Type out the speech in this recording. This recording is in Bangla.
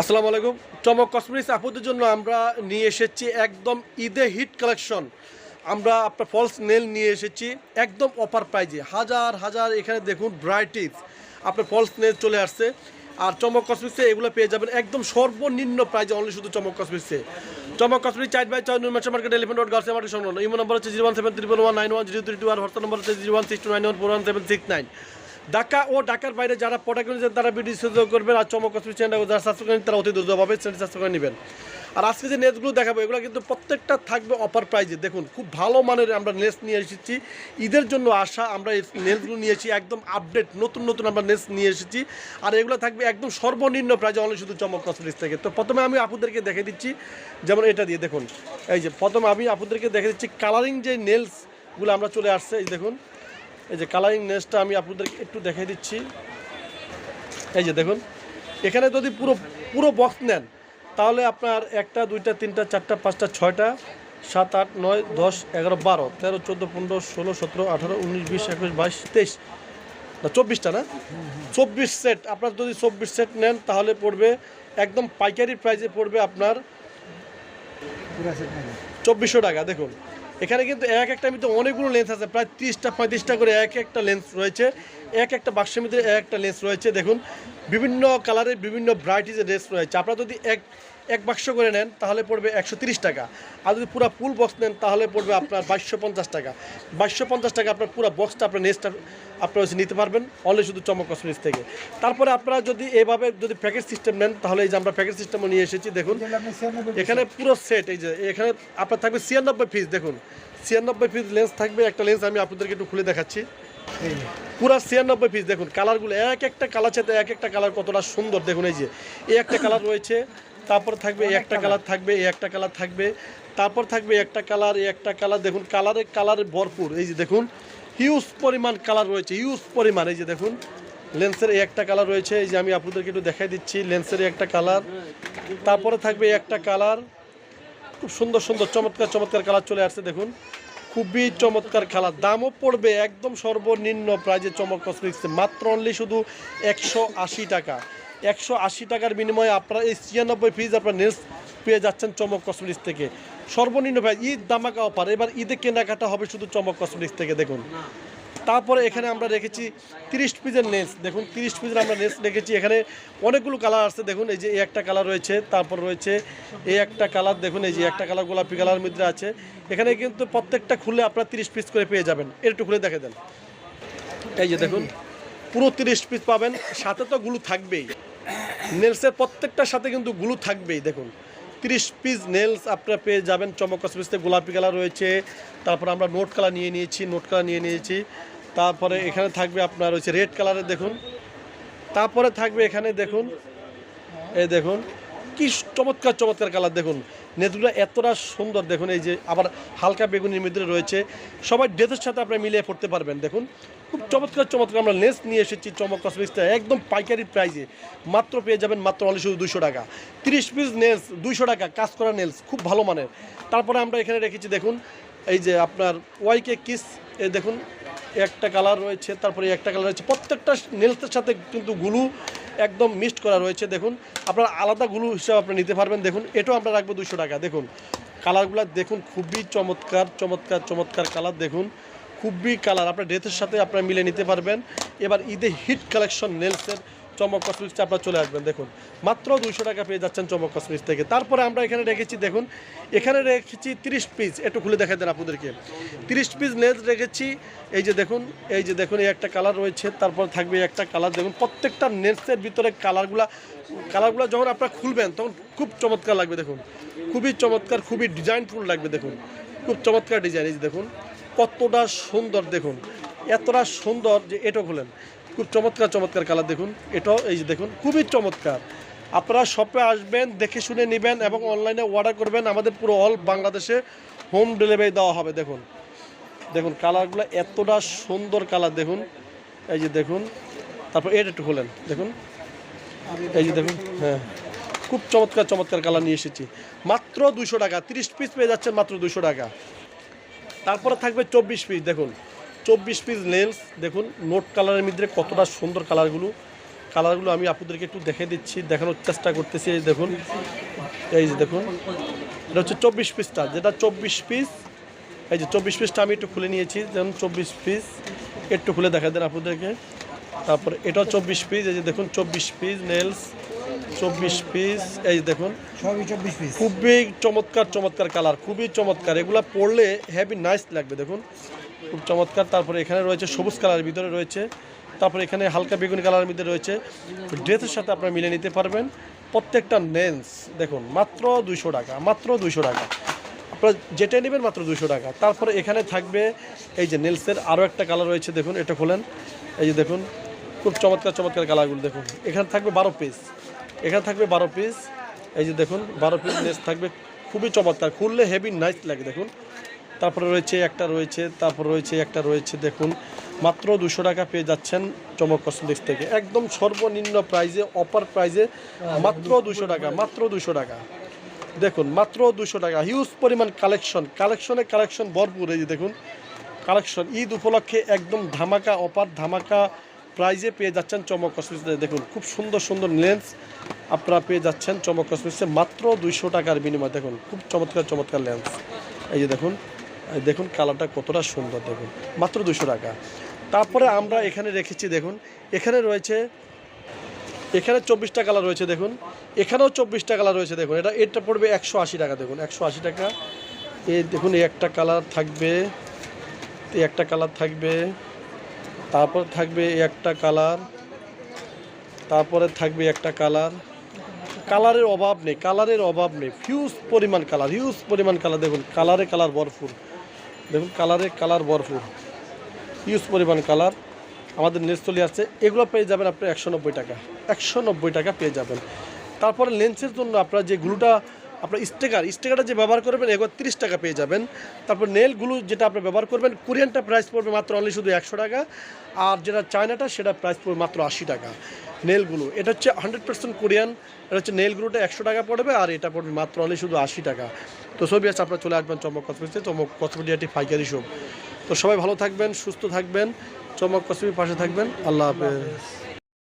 আসসালামু আলাইকুম। চমক কসমেটিক্স আপুদের জন্য আমরা নিয়ে এসেছি একদম ঈদে হিট কালেকশন। আমরা আপনার ফলস নেল নিয়ে এসেছি, একদম অফার প্রাইজে। হাজার হাজার, এখানে দেখুন ভ্যারাইটিস আপনার ফলস নেল চলে আসছে। আর চমক কসমেটিক্সে এগুলো পেয়ে যাবেন একদম সর্বনিম্ন প্রাইজে অনলি শুধু চমক কসমেটিক্সে চমক কসমেটিক চাইট বাই চার নির্মাণ মার্কেট এলিফেন্ট রোড গার্সিয়া মার্কেট সংলগ্ন ইমো নম্বর হচ্ছে zero one seven triple one nine one zero three two আর হোয়াটসঅ্যাপ নম্বর হচ্ছে zero one six two nine one four one seven six nine Dhaka ও ঢাকার বাইরে যারা প্রোডাক্ট নিয়েছেন তারা ভিডিও সুযোগ করবেন আর চমক চ্যানেল যারা সাবস্ক্রাইব করেন, তারা অতি দ্রুতভাবে চ্যানেল সাবস্ক্রাইব করে নেবেন। আর আজকে যে নেটগুলো দেখাবো, এগুলো কিন্তু প্রত্যেকটা থাকবে অফার প্রাইজে দেখুন, খুব ভালো মানের আমরা নেস নিয়ে এসেছি। ঈদের জন্য আসা আমরা এই নেসগুলো নিয়েছি একদম আপডেট নতুন নতুন আমরা নেস নিয়ে এসেছি। আর এগুলো থাকবে একদম সর্বনিম্ন প্রাইজে অনলি শুধু চমক কসমেটিক্স থেকে। তো প্রথমে আমি আপুদেরকে দেখে দিচ্ছি, যেমন এটা দিয়ে, দেখুন। এই যে, প্রথমে আমি আপুদেরকে দেখে দিচ্ছি কালারিং যে নেলসগুলো আমরা চলে আসছে, এই দেখুন। এই যে কালারিং নেসটা আমি আপনাদেরকে একটু দেখাই দিচ্ছি। এই যে দেখুন এখানে যদি পুরো পুরো বক্স নেন তাহলে আপনার একটা দুইটা তিনটা চারটা পাঁচটা ছয়টা সাত আট নয় দশ এগারো বারো তেরো চোদ্দ পনেরো ষোলো সতেরো আঠারো উনিশ বিশ একুশ বাইশ তেইশ না চব্বিশটা না? চব্বিশ সেট আপনার যদি চব্বিশ সেট নেন তাহলে পড়বে একদম পাইকারি প্রাইসে পড়বে আপনার চব্বিশশো টাকা দেখুন। এখানে কিন্তু এক একটা মধ্যে অনেকগুলো লেন্স আছে, প্রায় তিরিশটা, পঁয়ত্রিশটা করে এক একটা লেন্স রয়েছে। এক একটা বাক্সের ভিতরে এক একটা লেন্স রয়েছে। দেখুন, বিভিন্ন কালারের বিভিন্ন ভ্যারাইটিজের লেন্স রয়েছে। আপনারা যদি এক এক বাক্স করে নেন তাহলে পড়বে একশো তিরিশ টাকা। আর যদি পুরো ফুল বক্স নেন তাহলে পড়বে আপনার বাইশশো পঞ্চাশ টাকা। বাইশশো পঞ্চাশ টাকা আপনার পুরো বক্সটা আপনার নেক্সটটা আপনারা নিতে পারবেন অনলি শুধু চমক কসমেটিক্স থেকে। তারপরে আপনারা যদি এভাবে যদি প্যাকেজ সিস্টেম নেন তাহলে এই যে আমরা প্যাকেজ সিস্টেমও নিয়ে এসেছি দেখুন। এখানে পুরো সেট এই যে এখানে আপনার থাকবে ছিয়ানব্বই পিস দেখুন। ছিয়ানব্বই পিস লেন্স থাকবে একটা লেন্স আমি আপনাদেরকে একটু খুলে দেখাচ্ছি। পুরা ছিয়ানব্বই পিস দেখুন কালারগুলো এক একটা কালার চাইতে এক একটা কালার কতটা সুন্দর দেখুন এই যে। এই একটা কালার রয়েছে তারপর থাকবে এই একটা কালার থাকবে এই একটা কালার থাকবে তারপর থাকবে একটা কালার এই একটা কালার দেখুন কালারে কালারে ভরপুর। এই যে দেখুন হিউজ পরিমাণ কালার রয়েছে হিউজ পরিমাণ। এই যে দেখুন লেন্সের এই একটা কালার রয়েছে। এই যে আমি আপনাদেরকে একটু দেখাই দিচ্ছি লেন্সের এই একটা কালার তারপরে থাকবে এই একটা কালার খুব সুন্দর সুন্দর চমৎকার চমৎকার কালার চলে আসছে দেখুন। খুবই চমৎকার কালার দামও পড়বে একদম সর্বনিম্ন প্রাইজে চমক কসমেটিক্সে মাত্র অনলি শুধু একশো আশি টাকা। একশো আশি টাকার বিনিময়ে আপনারা এই ছিয়ানব্বই পিস আপনার নেস পেয়ে যাচ্ছেন চমক কসমেটিক্স থেকে। সর্বনিম্ন প্রাইস ঈদ দামাকা অফার এবার ঈদে কেনাকাটা হবে শুধু চমক কসমেটিক্স থেকে, দেখুন। তারপরে এখানে আমরা রেখেছি তিরিশ পিসের নেস দেখুন, তিরিশ পিসের আমরা নেস রেখেছি। এখানে অনেকগুলো কালার আছে। দেখুন, এই যে এই একটা কালার রয়েছে, তারপর রয়েছে এই একটা কালার দেখুন, এই যে একটা কালার গোলাপি কালার মধ্যে আছে। এখানে কিন্তু প্রত্যেকটা খুলে আপনারা তিরিশ পিস করে পেয়ে যাবেন। একটু খুলে দেখে দেন। এই যে দেখুন পুরো তিরিশ পিস পাবেন। সাথে তো গুলো থাকবেই। নেলসের প্রত্যেকটার সাথে কিন্তু গুলো থাকবেই, দেখুন। তিরিশ পিস নেলস আপনারা পেয়ে যাবেন, চমক কসমেটিক্সে গোলাপি কালার রয়েছে। তারপর আমরা নোট কালার নিয়ে নিয়েছি নোট কালার নিয়ে নিয়েছি। তারপরে এখানে থাকবে আপনার রয়েছে রেড কালারের দেখুন। তারপরে থাকবে এখানে, দেখুন। এই দেখুন, কি চমৎকার চমৎকার কালার দেখুন। নেটগুলো এতটা সুন্দর। দেখুন, এই যে আবার হালকা বেগুনির মধ্যে রয়েছে। সবাই ড্রেসের সাথে আপনারা মিলিয়ে পড়তে পারবেন। দেখুন, খুব চমৎকার চমৎকার আমরা লেন্স নিয়ে এসেছি চমক কসমেটিক্সটা একদম পাইকারি প্রাইসে মাত্র পেয়ে যাবেন মাত্র অনলি শুধু দুশো টাকা। তিরিশ পিস নেলস দুইশো টাকা, কাজ করা নেলস খুব ভালো মানের। তারপরে আমরা এখানে রেখেছি, দেখুন, এই যে আপনার ওয়াইকে কিস এই দেখুন, একটা কালার রয়েছে, তারপরে একটা কালার রয়েছে। প্রত্যেকটা নেলসের সাথে কিন্তু গুলু। একদম মিক্সড করা রয়েছে, দেখুন। আপনার আলাদা গুলু হিসাবে আপনি নিতে পারবেন, দেখুন। এটাও আমরা রাখব দুশো টাকা, দেখুন। কালারগুলো দেখুন, খুবই চমৎকার চমৎকার চমৎকার কালার দেখুন। খুবই কালার আপনার ড্রেসের সাথে আপনারা মিলে নিতে পারবেন। এবার ঈদে হিট কালেকশন নেলসের চমক কসমেটিক্সে আপনারা চলে আসবেন, দেখুন। মাত্র দুইশো টাকা পেয়ে যাচ্ছেন চমক কসমেটিক্স থেকে। তারপরে আমরা এখানে রেখেছি, দেখুন, এখানে রেখেছি তিরিশ পিস একটু খুলে দেখা দেন আপনাদেরকে। তিরিশ পিস নেট রেখেছি, এই যে দেখুন, এই যে দেখুন, এই একটা কালার রয়েছে, তারপর থাকবে একটা কালার দেখুন, প্রত্যেকটা নেটসের ভিতরে কালারগুলা কালারগুলো যখন আপনারা খুলবেন, তখন খুব চমৎকার লাগবে, দেখুন। খুবই চমৎকার, খুবই ডিজাইনফুল লাগবে, দেখুন। খুব চমৎকার ডিজাইন এই যে দেখুন, কতটা সুন্দর, দেখুন। এতটা সুন্দর যে এটাও খুলেন। খুব চমৎকার চমৎকার কালার দেখুন। এটাও এই যে দেখুন, খুবই চমৎকার। আপনারা শপে আসবেন, দেখে শুনে নেবেন এবং অনলাইনে অর্ডার করবেন। আমাদের পুরো অল বাংলাদেশে হোম ডেলিভারি দেওয়া হবে, দেখুন। দেখুন, কালারগুলো এতটা সুন্দর কালার, দেখুন। এই যে দেখুন, তারপর এটা একটু খোলেন, দেখুন। এই যে দেখুন হ্যাঁ। খুব চমৎকার চমৎকার কালার নিয়ে এসেছি। মাত্র দুশো টাকা, তিরিশ পিস পেয়ে যাচ্ছেন মাত্র দুশো টাকা। তারপরে থাকবে চব্বিশ পিস দেখুন। চব্বিশ পিস লেন্স দেখুন নোট কালারের মধ্যে কতটা সুন্দর কালারগুলো কালারগুলো আমি আপনাদেরকে একটু দেখে দিচ্ছি, দেখানোর চেষ্টা করতেছি, এই দেখুন। এই যে দেখুন, এটা হচ্ছে চব্বিশ পিসটা যেটা চব্বিশ পিস এই যে চব্বিশ পিসটা আমি একটু খুলে নিয়েছি, যেমন চব্বিশ পিস একটু খুলে দেখা দেন আপনাদেরকে। তারপর এটাও চব্বিশ পিস এই যে দেখুন, চব্বিশ পিস নেলস চব্বিশ পিস এই যে দেখুন। সবই চব্বিশ পিস খুবই চমৎকার চমৎকার কালার খুবই চমৎকার। এগুলা পরলে হেভি নাইস লাগবে দেখুন। খুব চমৎকার। তারপরে এখানে রয়েছে সবুজ কালারের ভিতরে রয়েছে। তারপরে এখানে হালকা বেগুনি কালারের মধ্যে রয়েছে। ড্রেসের সাথে আপনারা মিলে নিতে পারবেন। প্রত্যেকটা নেন্স দেখুন মাত্র দুইশো টাকা মাত্র দুইশো টাকা। আপনারা যেটা নেবেন মাত্র দুশো টাকা। তারপরে এখানে থাকবে এই যে নেলসের আরও একটা কালার রয়েছে দেখুন এটা খোলেন। এই যে দেখুন খুব চমৎকার চমৎকার কালারগুলো দেখুন। এখানে থাকবে বারো পিস এখানে থাকবে বারো পিস এই যে দেখুন, বারো পিস নেস থাকবে। খুবই চমৎকার, খুললে হেভি নাইস লাগে, দেখুন। তারপরে রয়েছে একটা রয়েছে, তারপর রয়েছে একটা রয়েছে, দেখুন। মাত্র দুশো টাকা পেয়ে যাচ্ছেন চমক কসমেটিক্স থেকে। একদম সর্বনিম্ন প্রাইজে অপার প্রাইজে মাত্র দুশো টাকা, মাত্র দুশো টাকা। দেখুন, মাত্র দুশো টাকা। হিউজ পরিমাণ কালেকশন কালেকশনে কালেকশন ভরপুর। এই যে দেখুন কালেকশন ঈদ উপলক্ষে একদম ধামাকা অপার ধামাকা প্রাইজে পেয়ে যাচ্ছেন চমক কসমেটিক্সে দেখুন, খুব সুন্দর সুন্দর লেন্স আপনারা পেয়ে যাচ্ছেন চমক কসমেটিক্সে মাত্র দুইশো টাকার বিনিময়ে, দেখুন, খুব চমৎকার চমৎকার লেন্স এই যে দেখুন দেখুন কালারটা কতটা সুন্দর, দেখুন, মাত্র দুশো টাকা। তারপরে আমরা এখানে রেখেছি, দেখুন, এখানে রয়েছে, এখানে চব্বিশটা কালার রয়েছে, দেখুন, এখানেও চব্বিশটা কালার রয়েছে, দেখুন, এটা এটা পড়বে একশো আশি টাকা, দেখুন, একশো আশি টাকা। এই দেখুন, এই একটা কালার থাকবে, এই একটা কালার থাকবে তারপর থাকবে একটা কালার, তারপরে থাকবে একটা কালার। কালারের অভাব নেই, কালারের অভাব নেই। হিউজ পরিমাণ কালার হিউজ পরিমাণ কালার। দেখুন, কালারে কালার ভরপুর। দেখুন, কালারে কালার ভরপুর। হিউজ পরিমাণ কালার। আমাদের নেস চলে আসছে। এগুলো পেয়ে যাবেন আপনি একশো নব্বই টাকা। একশো নব্বই টাকা পেয়ে যাবেন। তারপরে লেন্সের জন্য আপনার যে গ্লুটা আপনার স্টিকার, স্টিকারটা যে ব্যবহার করবেন এগুলো তিরিশ টাকা পেয়ে যাবেন। তারপর নেল গ্লু যেটা আপনি ব্যবহার করবেন, কোরিয়ানটা প্রাইস পড়বে মাত্র অনলি শুধু একশো টাকা। আর যেটা চায়নাটা, সেটা প্রাইস পড়বে মাত্র আশি টাকা। নেলগুলো, এটা হচ্ছে হান্ড্রেড পার্সেন্ট কোরিয়ান, এটা হচ্ছে নেলগুলোটা একশো টাকা পড়বে, আর এটা পড়বে মাত্র অনলি শুধু আশি টাকা। তো সবই আছে আপনারা চলে আসবেন চমক কসমেটিক্সে, চমক কসমেটিকটি ফাইকারি শপ। তো সবাই ভালো থাকবেন, সুস্থ থাকবেন, চমক কসমেটিক পাশে থাকবেন। আল্লাহ হাফেজ।